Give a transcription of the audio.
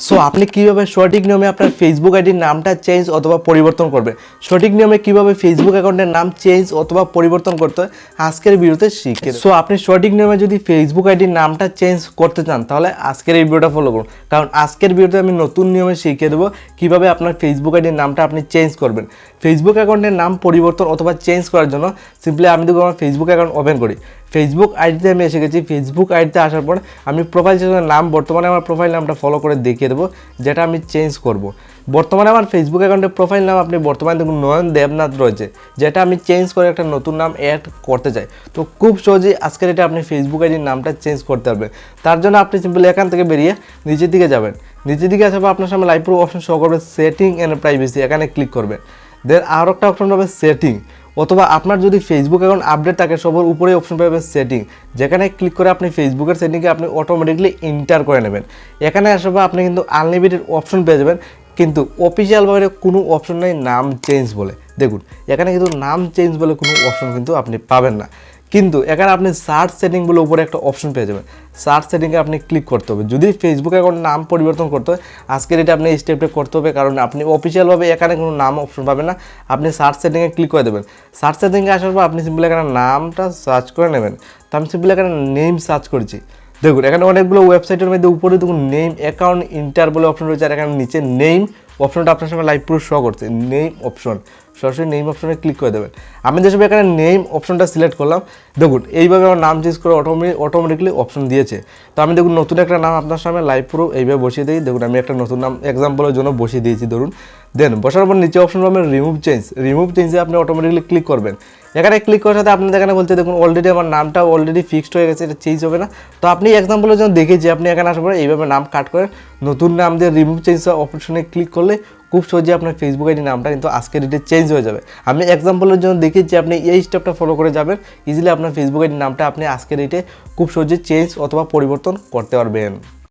So আপনি কীভাবে সঠিক নিয়মে আপনার ফেসবুক আইডির নামটা চেঞ্জ অথবা পরিবর্তন করবেন সঠিক নিয়মে কীভাবে ফেসবুক অ্যাকাউন্টের নাম চেঞ্জ অথবা পরিবর্তন করতে হয়? আজকের ভিডিওতে শিখে সো আপনি সঠিক নিয়মে যদি ফেসবুক আইডির নামটা চেঞ্জ করতে চান, তাহলে আজকের এই ভিডিওটা ফলো করুন। কারণ আজকের ভিডিওতে আমি নতুন নিয়মে শিখিয়ে দেবো কীভাবে আপনার ফেসবুক আইডির নামটা আপনি চেঞ্জ করবেন। ফেসবুক অ্যাকাউন্টের নাম পরিবর্তন অথবা চেঞ্জ করার জন্য সিম্পলি আমি দেখুন আমার ফেসবুক অ্যাকাউন্ট ওপেন করি। ফেসবুক আইডিতে আমি এসে গেছি। ফেসবুক আইডিতে আসার পর আমি প্রোফাইল সেকশনের নাম, বর্তমানে আমার প্রোফাইল নামটা ফলো করে দেখিয়ে দেবো, যেটা আমি চেঞ্জ করব। বর্তমানে আমার ফেসবুক অ্যাকাউন্টের প্রোফাইল নাম আপনি বর্তমানে দেখুন, নয়ন দেবনাথ রয়েছে, যেটা আমি চেঞ্জ করে একটা নতুন নাম অ্যাড করতে চাই। তো খুব সহজেই আজকের এটা আপনি ফেসবুক আইডির নামটা চেঞ্জ করতে পারবেন। তার জন্য আপনি সিম্পলি এখান থেকে বেরিয়ে নিচের দিকে যাবেন। নিচের দিকে আসার পর আপনার সামনে লাইভ প্রো অপশন শো করবে সেটিং অ্যান্ড প্রাইভেসি এখানে ক্লিক করবেন। দেন আরও একটা অপশন পাবে সেটিং অথবা আপনার যদি ফেসবুক অ্যাকাউন্ট আপডেট থাকে, সবার উপরে অপশন পাবেন সেটিং যেখানে ক্লিক করে আপনি ফেসবুকের সেটিংকে আপনি অটোমেটিকলি ইন্টার করে নেবেন। এখানে পর আপনি কিন্তু আনলিমিটেড অপশন পেয়ে যাবেন। কিন্তু অফিসিয়ালভাবে কোনো অপশন নেই, নাম চেঞ্জ বলে। দেখুন, এখানে কিন্তু নাম চেঞ্জ বলে কোনো অপশন কিন্তু আপনি পাবেন না। কিন্তু এখানে আপনি সার্চ সেটিং বলে উপরে একটা অপশন পেয়ে যাবেন। সার্চ সেটিংয়ে আপনি ক্লিক করতে হবে। যদি ফেসবুক অ্যাকাউন্ট নাম পরিবর্তন করতে হয় আজকের এটা আপনি স্টেপটা করতে হবে, কারণ আপনি অফিসিয়ালভাবে এখানে কোনো নাম অপশন পাবেন না। আপনি সার্চ সেটিংয়ে ক্লিক করে দেবেন। সার্চ সেটিংয়ে আসার পর আপনি সিম্পলি এখানে নামটা সার্চ করে নেবেন। তো আমি সিম্পলি এখানে নেম সার্চ করছি। দেখুন, এখানে অনেকগুলো ওয়েবসাইটের মধ্যে উপরে দেখুন নেম অ্যাকাউন্ট ইন্টার বলে অপশন রয়েছে, আর এখানে নিচে নেম অপশনটা আপনার সঙ্গে লাইভ প্রুফ শো করছে। নেম অপশন সরাসরি নেম অপশনে ক্লিক করে দেবেন। আমি যেসব এখানে নেম অপশনটা সিলেক্ট করলাম, দেখুন, এইভাবে আমার নাম চেঞ্জ করে অটোমেটিক অটোমেটিকলি অপশন দিয়েছে। তো আমি দেখুন, নতুন একটা নাম আপনার সামনে লাইভ প্রুফ এইভাবে বসিয়ে দিই। দেখুন, আমি একটা নতুন নাম এক্সাম্পলের জন্য বসিয়ে দিয়েছি, ধরুন। দেন বসার পর নিচে অপশন পাবেন রিমুভ চেঞ্জ রিমুভ চেঞ্জে আপনি অটোমেটিকলি ক্লিক করবেন। এখানে ক্লিক করার সাথে আপনাদের এখানে বলতে দেখুন অলরেডি আমার নামটা অলরেডি ফিক্সড হয়ে গেছে, এটা চেঞ্জ হবে না। তো আপনি এক্সাম্পলের জন্য দেখেছি, আপনি এখানে আসার পরে এইভাবে নাম কাট করে নতুন নাম দিয়ে রিমুভ চেঞ্জ অপশনে ক্লিক করলে খুব সহজে আপনার ফেসবুক আইডি নামটা কিন্তু আজকের ডেটে চেঞ্জ হয়ে যাবে। আমি এক্সাম্পলের জন্য দেখি যে আপনি এই স্টেপটা ফলো করে যাবেন। ইজিলি আপনার ফেসবুক আইডি নামটা আপনি আজকের ডেটে খুব সহজে চেঞ্জ অথবা পরিবর্তন করতে পারবেন।